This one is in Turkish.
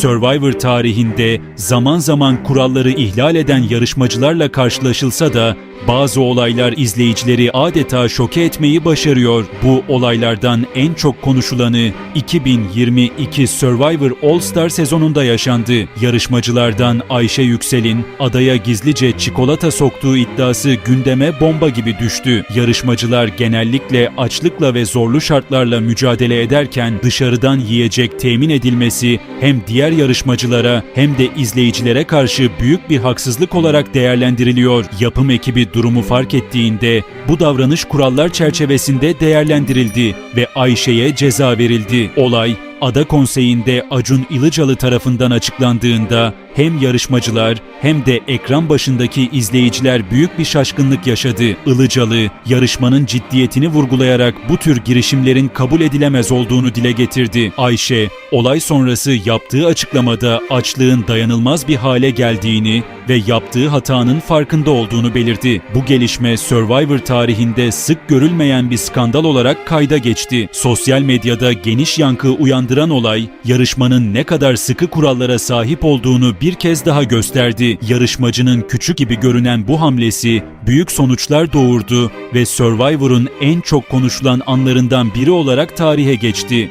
Survivor tarihinde zaman zaman kuralları ihlal eden yarışmacılarla karşılaşılsa da bazı olaylar izleyicileri adeta şoke etmeyi başarıyor. Bu olaylardan en çok konuşulanı 2022 Survivor All Star sezonunda yaşandı. Yarışmacılardan Ayşe Yüksel'in adaya gizlice çikolata soktuğu iddiası gündeme bomba gibi düştü. Yarışmacılar genellikle açlıkla ve zorlu şartlarla mücadele ederken dışarıdan yiyecek temin edilmesi hem diğer yarışmacılara hem de izleyicilere karşı büyük bir haksızlık olarak değerlendiriliyor. Yapım ekibi durumu fark ettiğinde bu davranış kurallar çerçevesinde değerlendirildi ve Ayşe'ye ceza verildi. Olay Ada Konseyi'nde Acun Ilıcalı tarafından açıklandığında hem yarışmacılar hem de ekran başındaki izleyiciler büyük bir şaşkınlık yaşadı. Ilıcalı, yarışmanın ciddiyetini vurgulayarak bu tür girişimlerin kabul edilemez olduğunu dile getirdi. Ayşe, olay sonrası yaptığı açıklamada açlığın dayanılmaz bir hale geldiğini ve yaptığı hatanın farkında olduğunu belirtti. Bu gelişme Survivor tarihinde sık görülmeyen bir skandal olarak kayda geçti. Sosyal medyada geniş yankı uyandıran olay, yarışmanın ne kadar sıkı kurallara sahip olduğunu bir kez daha gösterdi. Yarışmacının küçük gibi görünen bu hamlesi büyük sonuçlar doğurdu ve Survivor'un en çok konuşulan anlarından biri olarak tarihe geçti.